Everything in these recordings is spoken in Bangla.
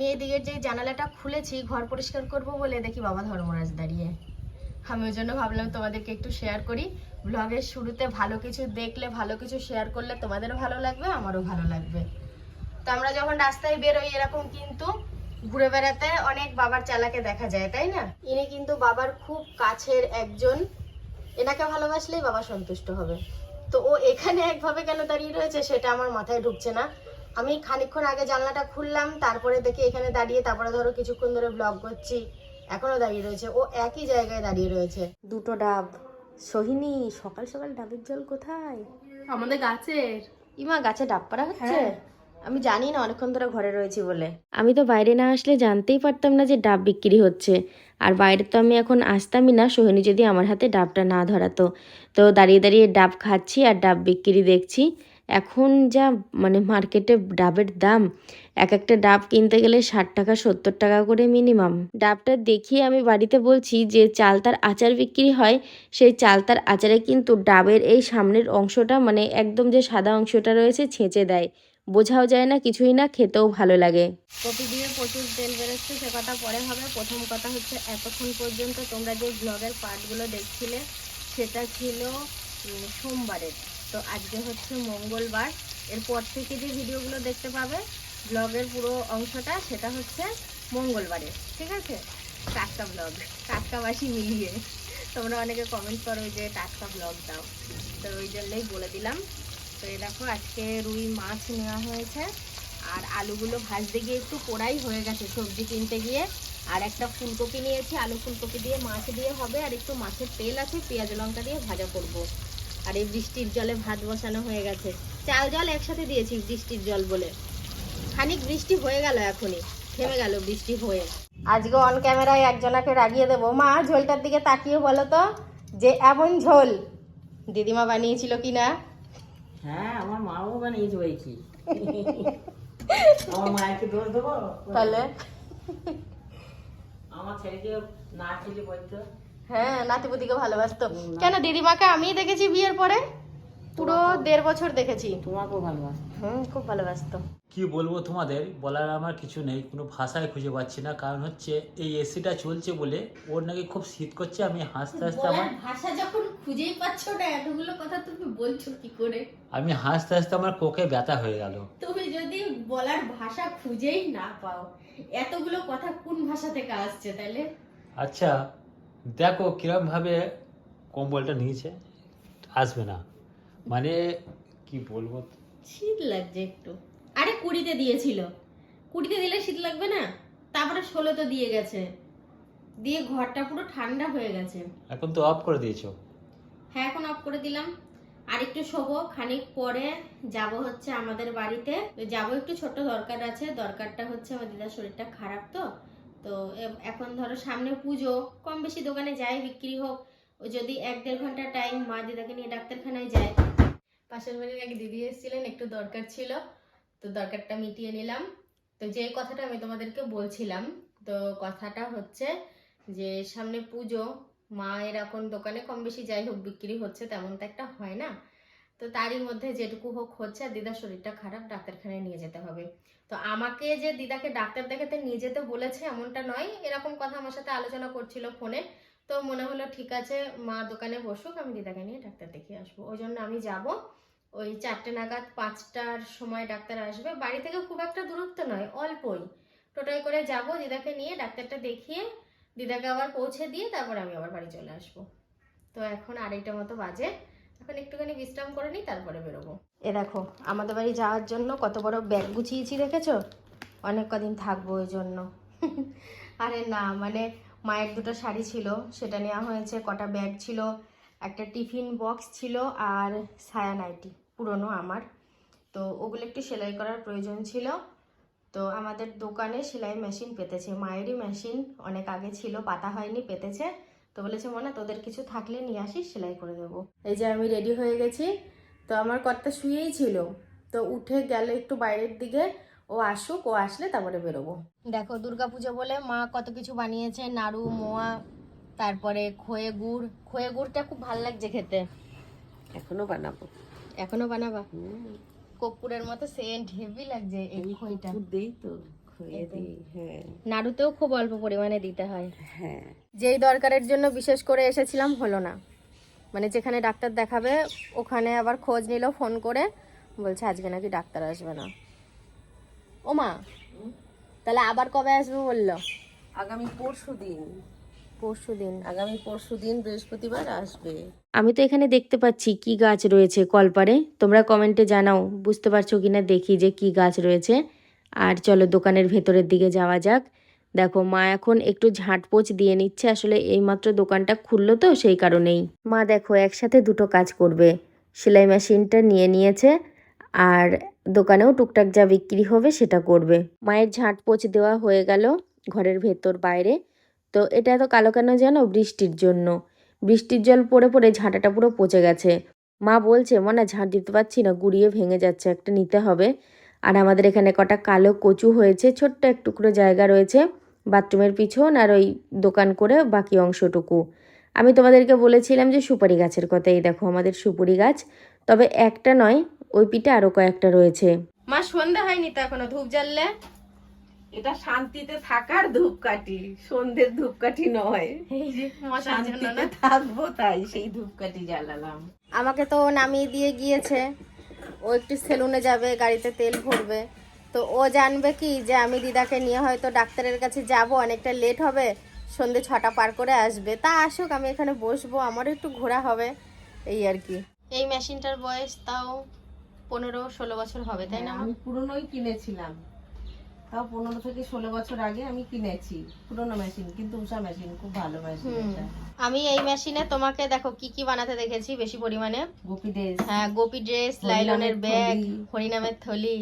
এদিকে যে জানালাটা খুলেছি, ঘর পরিষ্কার করব বলে দেখি বাবা ধর্মরাজ দাঁড়িয়ে। আমি ওই জন্য ভাবলাম তোমাদেরকে একটু শেয়ার করি। ব্লগের শুরুতে ভালো কিছু দেখলে, ভালো কিছু শেয়ার করলে তোমাদেরও ভালো লাগবে, আমারও ভালো লাগবে। তো আমরা যখন রাস্তায় বেরোই, এরকম কিন্তু ঘুরে বেড়াতে অনেক বাবার চালাকে দেখা যায়, তাই না? ইনি কিন্তু বাবার খুব কাছের একজন। এনাকে ভালোবাসলেই বাবা সন্তুষ্ট হবে। তো ও এখানে একভাবে কেন দাঁড়িয়ে রয়েছে, সেটা আমার মাথায় ঢুকছে না। আমি খানিকক্ষণ আগে জানলাটা খুললাম তারপরে দেখি এখানে দাঁড়িয়ে তারপরে ধরো কিছুক্ষণ ধরে ব্লগ করছি এখনও দাঁড়িয়ে রয়েছে। ও একই জায়গায় দাঁড়িয়ে রয়েছে। দুটো ডাব। সোহিনী সকাল সকাল ডাবের জল কোথায়? আমাদের গাছের। ইমা গাছে ডাব পাড়া হচ্ছে? আমি জানি না অনেকক্ষণ ধরে ঘরে রয়েছি বলে। আমি তো বাইরে না আসলে জানতেই পারতাম না যে ডাব বিক্রি হচ্ছে। আর বাইরে তো আমি এখন আসতামই না সোহিনী যদি আমার হাতে ডাবটা না ধরাতো। তো দাঁড়িয়ে দাঁড়িয়ে ডাব খাচ্ছি আর ডাব বিক্রি দেখছি। এখন যা মানে মার্কেটে ডাবের দাম, এক একটা ডাব কিনতে গেলে ষাট টাকা, সত্তর টাকা করে মিনিমাম ডাবটা দেখিয়ে আমি বাড়িতে বলছি যে চালতার আচার বিক্রি হয়, সেই চালতার আচারে কিন্তু ডাবের এই সামনের অংশটা মানে একদম যে সাদা অংশটা রয়েছে ছেঁচে দেয়। বোঝাও যায় না, কিছুই না, খেতেও ভালো লাগে। কপি দিয়ে প্রচুর তেল বেরোচ্ছে, সে কথা পরে হবে। প্রথম কথা হচ্ছে, এতক্ষণ পর্যন্ত তোমরা যে ব্লগের পার্টগুলো দেখছিলে, সেটা ছিল সোমবারের। তো আজকে হচ্ছে মঙ্গলবার। এরপর থেকে যে ভিডিওগুলো দেখতে পাবে ব্লগের পুরো অংশটা, সেটা হচ্ছে মঙ্গলবারের ঠিক আছে? টাটকা ব্লগ টাটকাবাসী মিলিয়ে। তোমরা অনেকে কমেন্ট করো যে টাটকা ব্লগ দাও। তো ওই জন্যই বলে দিলাম। তো এই দেখো, আজকে রুই মাছ নেওয়া হয়েছে। আর আলুগুলো ভাজতে গিয়ে একটু পোড়াই হয়ে গেছে সবজি কিনতে গিয়ে। আর একটা ফুলকপি নিয়েছি, আলু ফুলকপি দিয়ে, মাছ দিয়ে হবে। আর একটু মাছের তেল আছে, পেঁয়াজ লঙ্কা দিয়ে ভাজা করব। আর এই বৃষ্টির জলে ভাত বসানো হয়ে গেছে। চাল জল একসাথে দিয়েছি বৃষ্টির জল বলে। খানিক বৃষ্টি হয়ে গেল এখনই। থেমে গেল বৃষ্টি হয়ে। আজকে অন ক্যামেরায় একজনাকে রাগিয়ে দেবো। মা ঝোলটার দিকে তাকিয়ে বলো তো যে এমন ঝোল। দিদিমা বানিয়েছিল কি না হ্যাঁ আমার মাও বানিয়েছে ওই কি আমার দোষ দেবো? তাহলে? আমার ছেলেকে না ছেলে বলতো। হ্যাঁ নাতিপুতিকে ভালোবাসতো কেন দিদিমাকে আমি দেখেছি বিয়ের পরে? পুরো দেড় বছর দেখেছি। তোমাকেও ভালোবাসে হুম খুব ভালোবাসতো কি বলব তোমাদের? বলার আমার কিছু নেই কোনো ভাষায় খুঁজে পাচ্ছি না। কারণ হচ্ছে এই এসিটা চলছে বলে ওর নাকি খুব শীত করছে আমি হাসতে হাসতে আমার ভাষা যখন খুঁজেই পাচ্ছ না এতগুলো কথা তুমি বলছো কি করে? আমি হাসতে হাসতে আমার কোকে ব্যথা হয়ে গেল। তুমি যদি বলার ভাষা খুঁজেই না পাও এতগুলো কথা কোন ভাষা থেকে আসছে তাহলে? আচ্ছা দেখো কিরম ভাবে কম্বলটা নিয়েছে আসবে না। মানে কি বলব? শীত লাগছে একটু। আরে কুড়িতে দিয়েছিল। কুড়িতে দিলে শীত লাগবে না? তারপরে ষোলো তো দিয়ে গেছে। দিয়ে ঘরটা পুরো ঠান্ডা হয়ে গেছে। এখন তো অফ করে দিয়েছ। হ্যাঁ এখন অফ করে দিলাম। আর একটু শোবো খানিক পরে যাব হচ্ছে আমাদের বাড়িতে। যাব একটু ছোট দরকার আছে। দরকারটা হচ্ছে আমার দিদার শরীরটা খারাপ তো। তো এখন ধরো সামনে পুজো, কম বেশি দোকানে যাই, বিক্রি হোক। যদি এক দেড় ঘণ্টা টাইম মা দিদাকে নিয়ে ডাক্তারখানায় যায়। পাশের বাড়ির এক দিদি এসেছিলেন, একটু দরকার ছিল। তো দরকারটা মিটিয়ে নিলাম। তো যে কথাটা আমি তোমাদেরকে বলছিলাম, তো কথাটা হচ্ছে যে সামনে পুজো, মায়ের এখন দোকানে কম বেশি যাই হোক, বিক্রি হচ্ছে তেমন তো একটা হয় না। তো তারই মধ্যে যেটুকু হোক হচ্ছে দিদার শরীরটা খারাপ, ডাক্তারখানায় নিয়ে যেতে হবে। তো আমাকে যে দিদাকে ডাক্তার দেখাতে নিয়ে যেতে বলেছে এমনটা নয়, এরকম কথা আমার সাথে আলোচনা করছিল ফোনে। তো মনে হলো ঠিক আছে, মা দোকানে বসুক, আমি দিদাকে নিয়ে ডাক্তার দেখিয়ে আসব। ওই জন্য আমি যাব। ওই চারটে নাগাদ পাঁচটার সময় ডাক্তার আসবে। বাড়ি থেকে খুব একটা দূরত্ব নয়, অল্পই। টোটোয় করে যাব, দিদাকে নিয়ে ডাক্তারটা দেখিয়ে দিদাকে আবার পৌঁছে দিয়ে তারপর আমি আবার বাড়ি চলে আসব। তো এখন আড়াইটা মতো বাজে। এখন একটুখানি বিশ্রাম করে নিই, তারপরে বেরোবো। এ দেখো, আমাদের বাড়ি যাওয়ার জন্য কত বড় ব্যাগ গুছিয়েছি, দেখেছ? অনেক কদিন থাকব ওই জন্য। আরে না মানে মায়ের দুটো শাড়ি ছিল, সেটা নেওয়া হয়েছে, কটা ব্যাগ ছিল, একটা টিফিন বক্স ছিল আর সায়া নাইটি, পুরনো আমার। তো ওগুলো একটু সেলাই করার প্রয়োজন ছিল। তো আমাদের দোকানে সেলাই মেশিন পেতেছে, মায়েরই মেশিন, অনেক আগে ছিল, পাতা হয়নি, পেতেছে। তো বলেছে মনে তোদের কিছু থাকলে নিয়ে আসিস সেলাই করে দেবো। এই যে আমি রেডি হয়ে গেছি। তো আমার কর্তা শুয়েই ছিল। তো উঠে গেল একটু বাইরের দিকে। ও আসুক ও আসলে তারপরে বেরোবো। দেখো দুর্গাপুজো বলে মা কত কিছু বানিয়েছে নাড়ু মোয়া তারপরে খয়ে গুড়। খয়ে গুড়টা খুব ভালো লাগছে খেতে। এখনও বানাবো। এখনও বানাবা? কর্পূরের মতো সেন্ট হেভি লাগছে এই খইটা। দেই তো। দিই হ্যাঁ। নাড়ুতেও খুব অল্প পরিমাণে দিতে হয়। হ্যাঁ। যেই দরকারের জন্য বিশেষ করে এসেছিলাম হলো না। মানে যেখানে ডাক্তার দেখাবে ওখানে আবার খোঁজ নিল ফোন করে বলছে আজকে নাকি ডাক্তার আসবে না। ও মা তাহলে আবার কবে আসবে বলল? আগামী পরশু দিন। পরশু দিন। আগামী পরশু দিন বৃহস্পতিবার আসবে। আমি তো এখানে দেখতে পাচ্ছি কি গাছ রয়েছে কলপারে তোমরা কমেন্টে জানাও বুঝতে পারছ কিনা দেখি যে কি গাছ রয়েছে। আর চলো দোকানের ভেতরের দিকে যাওয়া যাক। দেখো, মা এখন একটু ঝাঁটপোছ দিয়ে নিচ্ছে। আসলে এইমাত্র দোকানটা খুললো তো, সেই কারণেই। মা দেখো, একসাথে দুটো কাজ করবে। সেলাই মেশিনটা নিয়ে নিয়েছে আর দোকানেও টুকটাক যা বিক্রি হবে সেটা করবে। মায়ের ঝাঁটপোছ দেওয়া হয়ে গেল ঘরের ভেতর বাইরে। তো এটা এত কালো কেন জানো বৃষ্টির জন্য। বৃষ্টির জল পড়ে পড়ে ঝাঁটাটা পুরো পচে গেছে। মা বলছে, মনে, ঝাঁট দিতে পারছি না, গুড়িয়ে ভেঙে যাচ্ছে, একটা নিতে হবে। আর আমাদের এখানে কটা কালো কচু হয়েছে ছোট্ট এক টুকরো জায়গা রয়েছে বাথরুমের পিছন আর ওই দোকান করে বাকি অংশটুকু। আমি তোমাদেরকে বলেছিলাম যে সুপারি গাছের কথা এই দেখো আমাদের সুপারি গাছ তবে একটা নয় ওই পিঠে আরও কয়েকটা রয়েছে। মা সন্ধ্যা হয়নি তো এখনও ধূপ জ্বাললে? এটা শান্তিতে থাকার ধূপকাঠি সন্ধ্যের ধূপকাঠি নয়। শান্তিতে থাকব তাই সেই ধূপকাঠি জ্বালালাম। আমাকে তো নামিয়ে দিয়ে গিয়েছে। ও একটু সেলুনে যাবে গাড়িতে তেল ভরবে। তো ও জানবে কি যে আমি দিদাকে নিয়ে হয়তো ডাক্তারের কাছে যাব অনেকটা লেট হবে সন্ধে ছটা পার করে আসবে। তা আসুক আমি এখানে বসবো আমারও একটু ঘোরা হবে এই আর কি। এই মেশিনটার বয়স তাও পনেরো ষোলো বছর হবে তাই না? হ্যাঁ, আমি পুরনোই কিনেছিলাম। তাও পনেরো থেকে ষোলো বছর আগে আমি কিনেছি। পুরোনো মেশিন কিন্তু উষা মেশিন খুব ভালো মেশিন। আমি এই মেশিনে তোমাকে দেখো কি কি বানাতে দেখেছি বেশি পরিমাণে। গোপী ড্রেস হ্যাঁ গোপী ড্রেস লাইলনের ব্যাগ হরিনামের থলি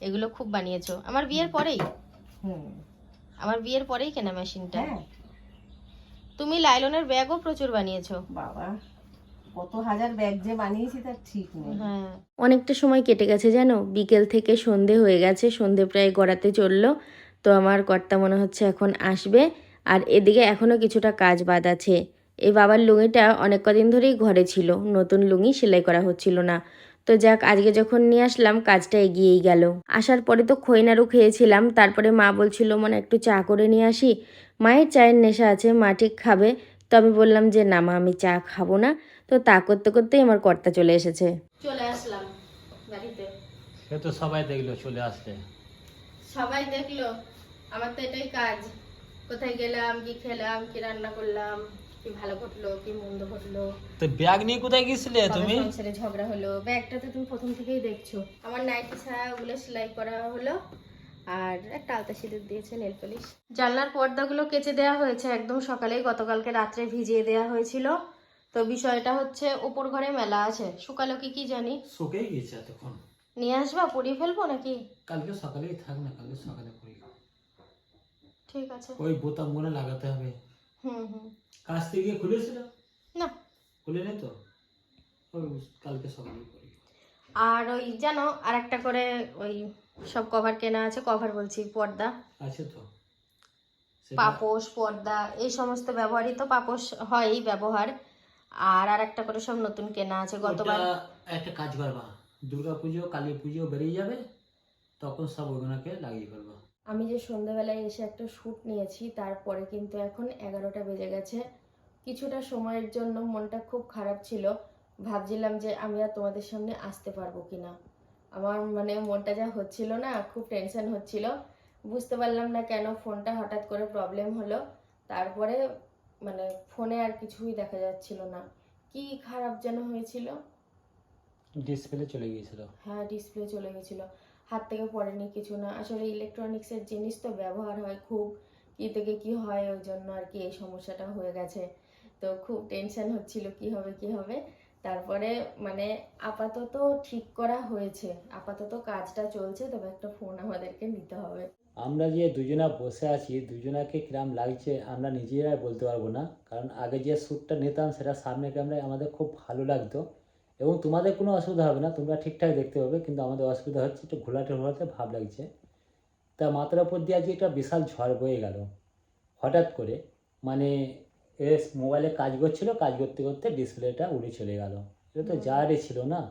এগুলো খুব বানিয়েছো। আমার বিয়ের পরেই? হুম। আমার বিয়ের পরেই কেনা মেশিনটা হ্যাঁ। তুমি লাইলনের ব্যাগও প্রচুর বানিয়েছো। বাবা। কত হাজার ব্যাগ যে বানিয়েছি হ্যাঁ। অনেকটা সময় কেটে গেছে জানো? বিকেল থেকে সন্ধে হয়ে গেছে, সন্ধে প্রায় গড়াতে চলল। তো আমার কর্তা মনে হচ্ছে এখন আসবে। আর এদিকে এখনও কিছুটা কাজ বাদ আছে। এই বাবার লুঙিটা অনেক কদিন ধরেই ঘরে ছিল। নতুন লুঙি সেলাই করা হচ্ছিল না। তো যাক, আজকে যখন নিয়ে আসলাম, কাজটা এগিয়েই গেল। আসার পরে তো খৈনারও খেয়েছিলাম। তারপরে মা বলছিল মানে একটু চা করে নিয়ে আসি। মায়ের চায়ের নেশা আছে, মা ঠিক খাবে। তো আমি বললাম যে, না মা, আমি চা খাব না। তো তা করতে করতেই আমার কর্তা চলে এসেছে। চলে আসলাম বাড়িতে। সে তো সবাই দেখল চলে আসলে সবাই দেখল আমার তো এটাই কাজ। কোথায় গেলাম কি খেলাম কি রান্না করলাম কি ভালো ঘটলো কি মন্দ ঘটলো। তো ব্যাগ নিয়ে কোথায় গেছিলে কবে তুমি? সংসারে ঝগড়া হলো? ব্যাগটা তো তুমি প্রথম থেকেই দেখছ। আমার নাইটি ছাড়া ওগুলো সেলাই করা হলো আর একটা আলতা সিঁদুর দিয়েছে নেল পলিশ। জানলার পর্দাগুলো কেচে দেওয়া হয়েছে একদম সকালেই গতকালকে রাত্রে ভিজিয়ে দেওয়া হয়েছিল। তো বিষয়টা হচ্ছে ওপর ঘরে মেলা আছে। শুকালো কি কি জানি? শুকেই গেছে এতক্ষণ। নিয়ে আসবা? পরিয়ে ফেলব নাকি? কালকে সকালেই থাক না কালকে সকালে করি ঠিক আছে। ওই বোতামগুলো লাগাতে হবে। হুম হুম। কাজ থেকে খুলেছিল না? খুলে নেই তো? ওই কালকে সকালে করি আর ওই জানো আর একটা করে ওই সব কভার কেনা আছে কভার বলছি পর্দা। আছে তো। পাপোশ পর্দা এই সমস্ত ব্যবহারই তো পাপোশ হয়ই ব্যবহার। আর আর একটা করে সব নতুন কেনা আছে গতবার। একটা কাজ করবা দুর্গা পুজো কালী পুজো বেরিয়ে যাবে তখন সব ওগুলোকে লাগিয়ে ফেলবা। আমি যে সন্ধ্যাবেলায় এসে একটা শ্যুট নিয়েছি তারপরে কিন্তু এখন এগারোটা বেজে গেছে। কিছুটা সময়ের জন্য মনটা খুব খারাপ ছিল। ভাবছিলাম যে আমি আর তোমাদের সামনে আসতে পারব কিনা। আমার মানে মনটা যা হচ্ছিল না খুব টেনশন হচ্ছিল। বুঝতে পারলাম না কেন ফোনটা হঠাৎ করে প্রবলেম হলো। তারপরে মানে ফোনে আর কিছুই দেখা যাচ্ছিল না। কি খারাপ যেন হয়েছিল? ডিসপ্লে চলে গিয়েছিল। হ্যাঁ ডিসপ্লে চলে গেছিল হাত থেকে পড়েনি কিছু না। আসলে ইলেকট্রনিক্সের জিনিস তো ব্যবহার হয় খুব। কি থেকে কি হয় ওই জন্য আর কি এই সমস্যাটা হয়ে গেছে। তো খুব টেনশন হচ্ছিল কি হবে কি হবে। তারপরে মানে আপাতত ঠিক করা হয়েছে। আপাতত কাজটা চলছে তবে একটা ফোন আমাদেরকে নিতে হবে। আমরা যে দুজনা বসে আছি দুজনাকে কিরাম লাগছে আমরা নিজেরাই বলতে পারব না। কারণ আগে যে শ্যুটটা নিতাম সেটা সামনে ক্যামেরায় আমাদের খুব ভালো লাগতো। এবং তোমাদের কোনো অসুবিধা হবে না তোমরা ঠিকঠাক দেখতে পাবে কিন্তু আমাদের অসুবিধা হচ্ছে একটু ঘোলাটে ঘোলাটে ভাব লাগছে। তা মাথার উপর দিয়ে আজকে একটা বিশাল ঝড় বয়ে গেল। হঠাৎ করে মানে এ মোবাইলে কাজ করছিল কাজ করতে করতে ডিসপ্লেটা উড়ে চলে গেল। এটা তো। যারই ছিল না।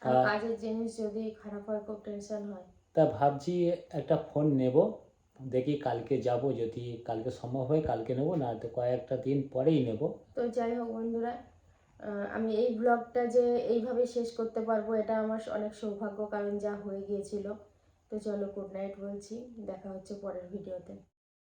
আর আর- কাজের জিনিস যদি খারাপ হয় খুব টেনশন হয়। তা ভাবছি একটা ফোন নেব। দেখি কালকে যাব, যদি কালকে সম্ভব হয় কালকে নেব, না তো কয়েকটা দিন পরেই নেব। তো যাই হোক বন্ধুরা আমি এই ব্লগটা যে এইভাবে শেষ করতে পারব, এটা আমার অনেক সৌভাগ্য, কারণ যা হয়ে গিয়েছিল। তো চলো গুড নাইট বলছি, দেখা হচ্ছে পরের ভিডিওতে